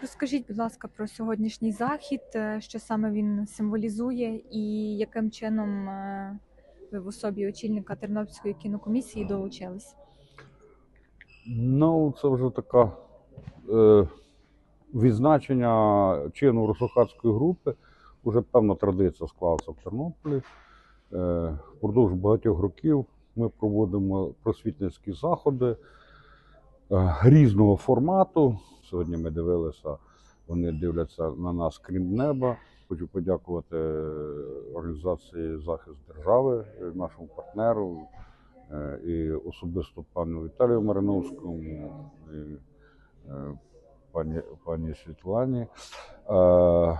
Розкажіть, будь ласка, про сьогоднішній захід, е, що саме він символізує, і яким чином е, ви в особі очільника Тернопільської кінокомісії долучились? Ну, це вже така е, відзначення чину Росохатської групи. Уже певна традиція склалася в Тернополі. Е, впродовж багатьох років ми проводимо просвітницькі заходи різного формату. Сьогодні ми дивилися, вони дивляться на нас крім неба. Хочу подякувати е, організації Захист держави, е, нашому партнеру, е, і особисто пану Віталію Мариновському, і е, пані, пані Світлані, е, е,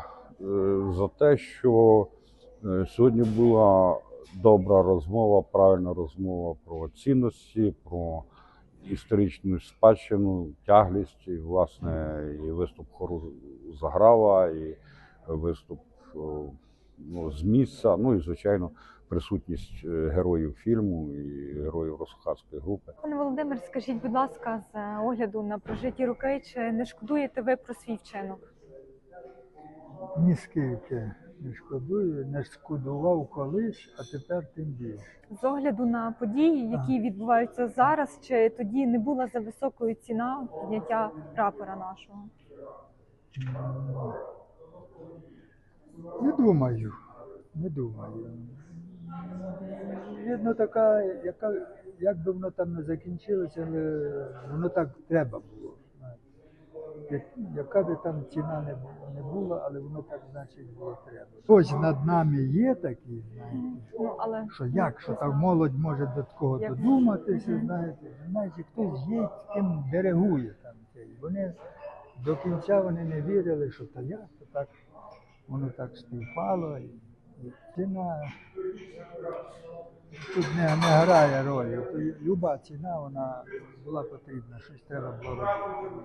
за те, що е, сьогодні була добра розмова, правильна розмова про цінності, про історичну спадщину, тяглість, і, власне, і виступ хору Заграва, і виступ ну, з місця, ну і, звичайно, присутність е, героїв фільму і героїв Росохатської групи. Пане Володимир, скажіть, будь ласка, з е, огляду на прожиті роки, чи не шкодуєте ви про свій вчинок? Ні скільки не шкодую, не шкодував колись, а тепер тим більше. З огляду на події, які відбуваються зараз, чи тоді не була за високою ціна підняття прапора нашого? Не думаю, не думаю. Видно, така, яка, як би воно там не закінчилося, але воно так треба було. Яка би там ціна не, бу- не була, але воно так, значить, було треба. Ось над нами є такі, знаєте, Ну але що як, що так молодь може до такого Як? додуматися, Мгм. знаєте, знаєте, хтось є, ким диригує там цей. Вони до кінця вони не вірили, що то як, то так воно так співпало. І, і ціна тут не, не грає ролі. Люба ціна вона була потрібна, щось треба було робити.